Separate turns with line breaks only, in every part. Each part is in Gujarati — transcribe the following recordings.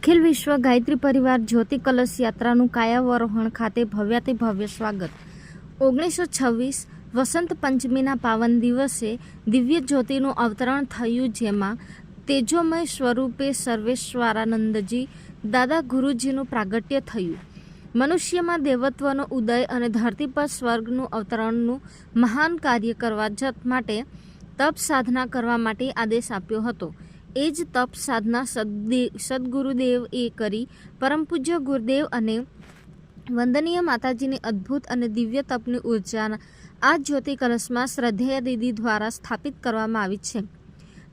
અખિલ વિશ્વ ગાયત્રી પરિવાર જ્યોતિ કલશ યાત્રાનું કાયાવરોહણ ખાતે ભવ્યાતિ ભવ્ય સ્વાગત. ઓગણીસો છવ્વીસ વસંત પંચમીના પાવન દિવસે દિવ્ય જ્યોતિનું અવતરણ થયું જેમાં તેજોમય સ્વરૂપે સર્વેશ્વરાનંદજી, દાદા ગુરુજીનું પ્રાગટ્ય થયું. મનુષ્યમાં દેવત્વનો ઉદય અને ધરતી પર સ્વર્ગનું અવતરણનું મહાન કાર્ય કરવા માટે તપ સાધના કરવા માટે આદેશ આપ્યો હતો. એ જ તપ સાધના સદદે સદગુરુદેવ એ કરી. પરમ પૂજ્ય ગુરુદેવ અને વંદનીય માતાજીની અદ્ભુત અને દિવ્ય તપની ઊર્જા આ જ્યોતિ કલશમાં શ્રદ્ધેય દીદી દ્વારા સ્થાપિત કરવામાં આવી છે.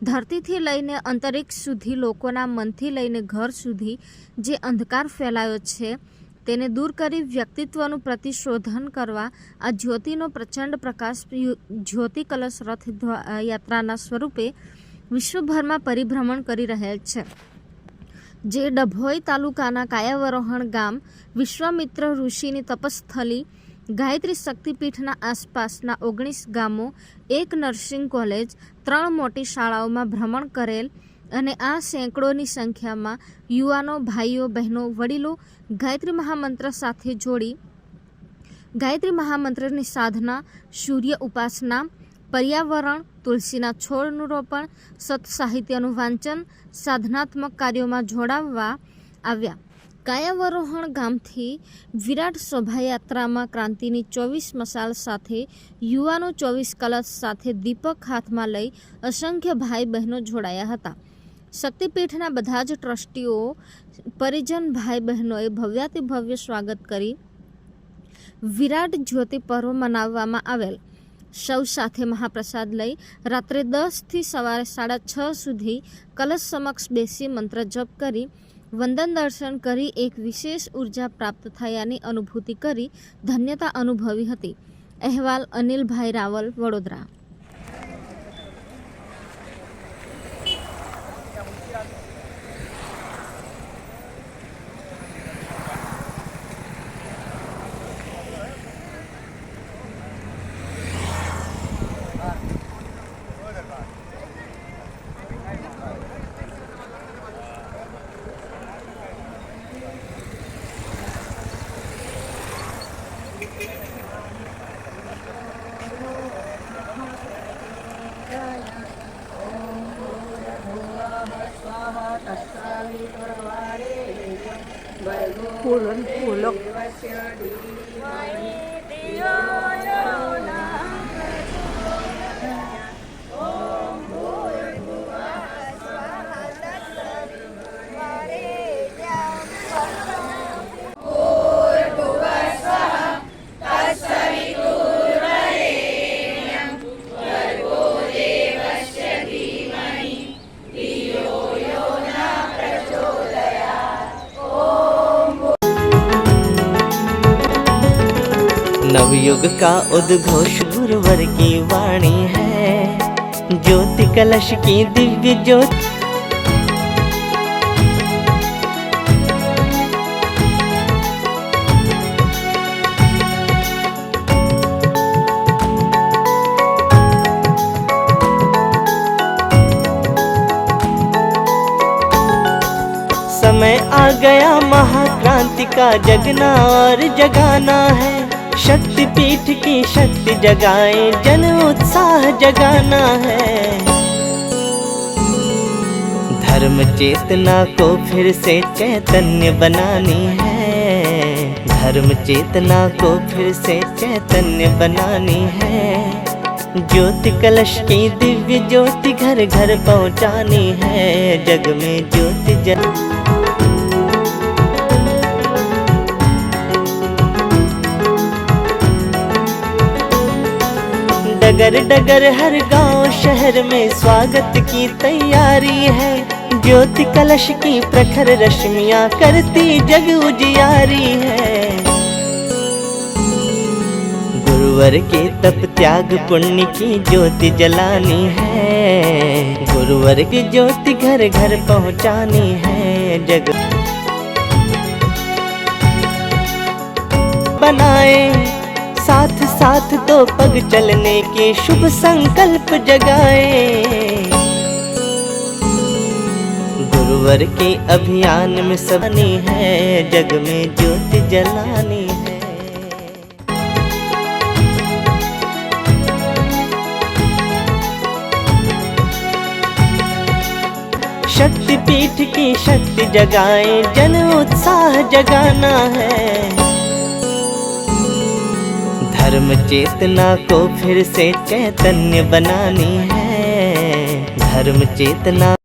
ધરતીથી લઈને અંતરિક્ષ સુધી, લોકોના મનથી લઈને ઘર સુધી જે અંધકાર ફેલાયો છે, તેને દૂર કરી વ્યક્તિત્વનું પ્રતિશોધન કરવા આ જ્યોતિનો પ્રચંડ પ્રકાશ જ્યોતિ કલશ રથ યાત્રાના સ્વરૂપે વિશ્વભરમાં પરિભ્રમણ કરી રહેલ છે. જે ડભોઈ તાલુકાના કાયાવરોહણ ગામ વિશ્વામિત્ર ઋષિની તપસ્થલી ગાયત્રી શક્તિપીઠના આસપાસના ઓગણીસ ગામો, એક નર્સિંગ કોલેજ, ત્રણ મોટી શાળાઓમાં ભ્રમણ કરેલ અને આ સેંકડોની સંખ્યામાં યુવાનો, ભાઈઓ, બહેનો, વડીલો ગાયત્રી મહામંત્ર સાથે જોડી ગાયત્રી મહામંત્રની સાધના, સૂર્ય ઉપાસના પર્યાવરણ, તુલસીના છોડનું રોપણ, સત સાહિત્યનું વાંચન, સાધનાત્મક કાર્યોમાં જોડાવવા આવ્યા. કાયાવરોહણ ગામથી વિરાટ શોભાયાત્રામાં ક્રાંતિની ચોવીસ મસાલ સાથે, યુવાનો ચોવીસ કલશ સાથે દીપક હાથમાં લઈ અસંખ્ય ભાઈ બહેનો જોડાયા હતા. શક્તિપીઠના બધા જ ટ્રસ્ટીઓ, પરિજન ભાઈ બહેનોએ ભવ્યાતિ ભવ્ય સ્વાગત કરી વિરાટ જ્યોતિ પર્વ મનાવવામાં આવેલ. સૌ સાથે મહાપ્રસાદ લઈ રાત્રે દસથી સવારે સાડા છ સુધી કલશ સમક્ષ બેસી મંત્ર જપ કરી, વંદન દર્શન કરી, એક વિશેષ ઊર્જા પ્રાપ્ત થયાની અનુભૂતિ કરી ધન્યતા અનુભવી હતી. અહેવાલ અનિલભાઈ Raval, Vadodara.
Pulon pulok. Maidiyo yola.
Navyug का उद्घोष गुरुवर की वाणी है। ज्योति कलश की दिव्य ज्योति। समय आ गया, महाक्रांति का जगना और जगाना है। शक्ति पीठ की शक्ति जगाए, जन उत्साह जगाना है। धर्म चेतना को फिर से चैतन्य बनानी है। धर्म चेतना को फिर से चैतन्य बनानी है। ज्योति कलश की दिव्य ज्योति घर घर पहुंचानी है। जग में ज्योति जल डगर डगर हर गाँव शहर में स्वागत की तैयारी है। ज्योति कलश की प्रखर रश्मियाँ करती जग उजियारी है। गुरुवर के तप त्याग पुण्य की ज्योति जलानी है। गुरुवर की ज्योति घर घर पहुंचानी है। जग साथ दो पग चलने के शुभ संकल्प जगाए। गुरुवर के अभियान में सबनी है, जग में ज्योति जलानी है। शक्ति पीठ की शक्ति जगाए, जन उत्साह जगाना है। धर्म चेतना को फिर से चैतन्य बनानी है। धर्म चेतना